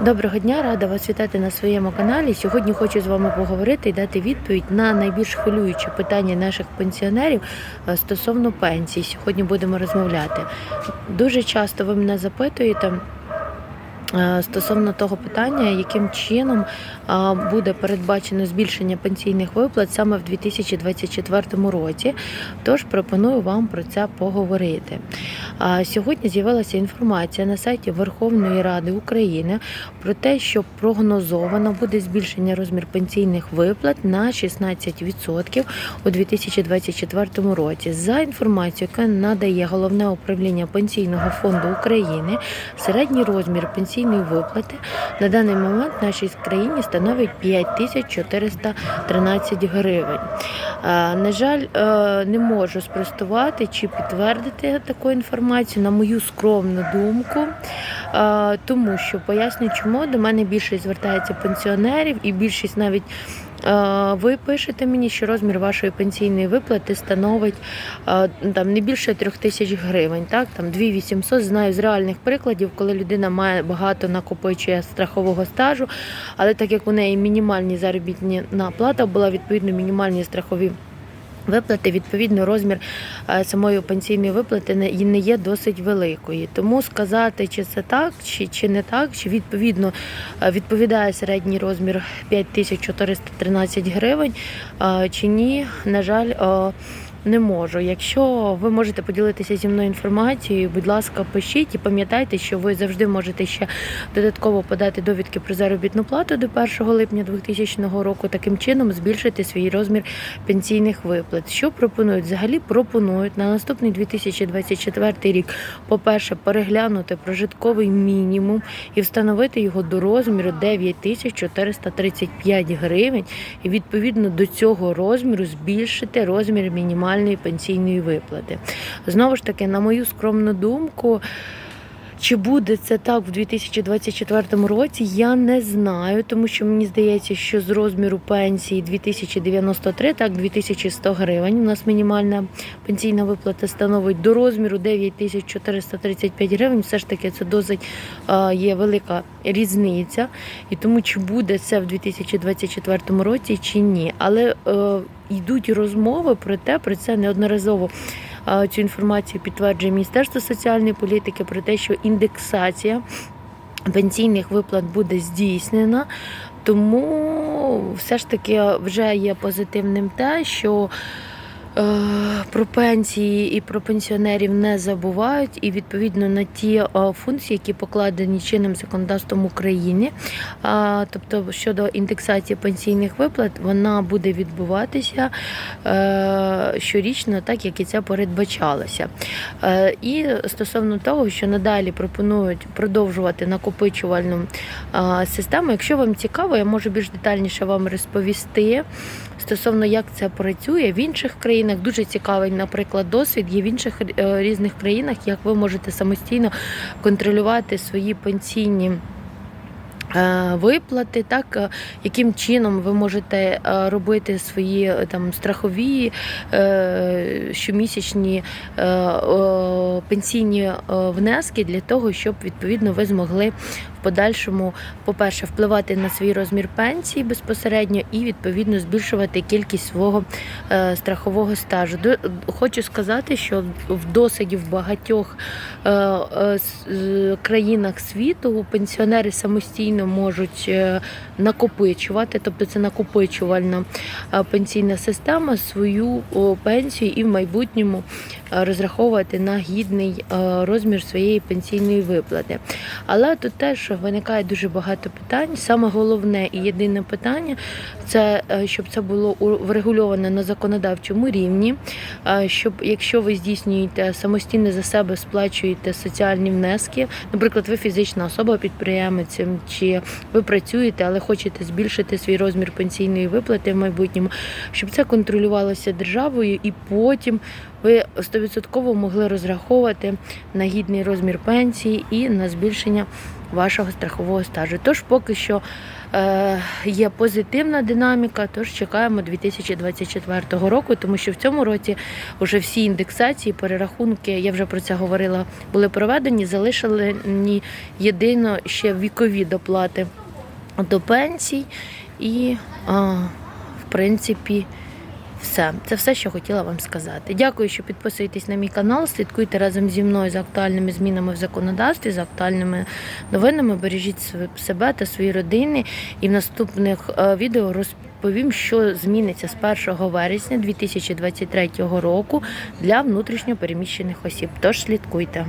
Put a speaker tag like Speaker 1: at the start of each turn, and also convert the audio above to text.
Speaker 1: Доброго дня, рада вас вітати на своєму каналі. Сьогодні хочу з вами поговорити і дати відповідь на найбільш хвилююче питання наших пенсіонерів е, стосовно пенсій. Сьогодні будемо розмовляти. Дуже часто ви мене запитуєте. Е, Стосовно того питання, яким чином буде передбачено збільшення пенсійних виплат саме в 2024 році, тож пропоную вам про це поговорити. Сьогодні з'явилася інформація на сайті Верховної Ради України про те, що прогнозовано буде збільшення розмір пенсійних виплат на 16% у 2024 році. За інформацією, яка надає головне управління пенсійного фонду України, середній розмір пенсійної виплати на даний момент в нашій країні становить 5413 гривень. На жаль, е, не можу спростувати чи підтвердити таку інформацію, на мою скромну думку, Е, тому що поясню, чому. До мене більшість звертається пенсіонерів, і більшість навіть е, ви пишете мені, що розмір вашої пенсійної виплати становить там не більше трьох тисяч гривень, так? Там 2800, Знаю з реальних прикладів, коли людина має багато накопичує страхового стажу, але так як у неї мінімальні заробітні плата була відповідно мінімальні страхові. Виплати, відповідно, розмір е, самої пенсійної виплати не є досить великою. Тому сказати, чи це так, чи, чи не так, чи відповідно е, відповідає середній розмір 5413 гривень, е, чи ні, на жаль, не можу. Якщо ви можете поділитися зі мною інформацією, будь ласка, пишіть і пам'ятайте, що ви завжди можете ще додатково подати довідки про заробітну плату до 1 липня 2000 року, таким чином збільшити свій розмір пенсійних виплат. Що пропонують? Взагалі пропонують на наступний 2024 рік, по-перше, переглянути прожитковий мінімум і встановити його до розміру 9435 гривень, і відповідно до цього розміру збільшити розмір мінімальної пенсійної виплати. Знову ж таки, на мою скромну думку. Чи буде це так в 2024 році, я не знаю, тому що мені здається, що з розміру пенсії 2093, так 2100 гривень. У нас мінімальна пенсійна виплата становить до розміру 9435 гривень. Все ж таки це досить є велика різниця. І тому чи буде це в 2024 році, чи ні. Але е, йдуть розмови про те, про це неодноразово. Цю інформацію підтверджує Міністерство соціальної політики про те, що індексація пенсійних виплат буде здійснена. Тому все ж таки вже є позитивним те, що про пенсії і про пенсіонерів не забувають, і відповідно на ті е, функції, які покладені чинним законодавством України, тобто щодо індексації пенсійних виплат, вона буде відбуватися е, щорічно, так як і це передбачалося. Е, І стосовно того, що надалі пропонують продовжувати накопичувальну е, систему. Якщо вам цікаво, я можу більш детальніше вам розповісти стосовно як це працює в інших країнах. Дуже цікавий, наприклад, досвід є в інших е, різних країнах, як ви можете самостійно контролювати свої пенсійні. е, Виплати, так е, яким чином ви можете робити свої там страхові щомісячні пенсійні внески для того, щоб відповідно ви змогли в подальшому, по-перше, впливати на свій розмір пенсії безпосередньо і відповідно збільшувати кількість свого е, страхового стажу. До- Хочу сказати, що в досить в багатьох е, е, країнах світу пенсіонери самостійно можуть накопичувати, тобто це накопичувальна пенсійна система, свою пенсію і в майбутньому розраховувати на гідний розмір своєї пенсійної виплати. Але тут теж виникає дуже багато питань. Саме головне і єдине питання це е, щоб це було врегульовано на законодавчому рівні. е, Щоб якщо ви здійснюєте самостійно за себе сплачуєте соціальні внески, наприклад, ви фізична особа підприємець чи ви працюєте, але хочете збільшити свій розмір пенсійної виплати в майбутньому, щоб це контролювалося державою, і потім ви 100% могли розраховувати на гідний розмір пенсії і на збільшення вашого страхового стажу. Тож поки що е, є позитивна динаміка, тож чекаємо 2024 року, тому що в цьому році вже всі індексації, перерахунки, я вже про це говорила, були проведені, залишили єдино ще вікові доплати до пенсій і, а, в принципі, все. Це все, що хотіла вам сказати. Дякую, що підписуєтесь на мій канал. Слідкуйте разом зі мною за актуальними змінами в законодавстві, за актуальними новинами. Бережіть себе та свої родини. І в наступних е, відео розповім, що зміниться з 1 вересня 2023 року для внутрішньо переміщених осіб. Тож слідкуйте.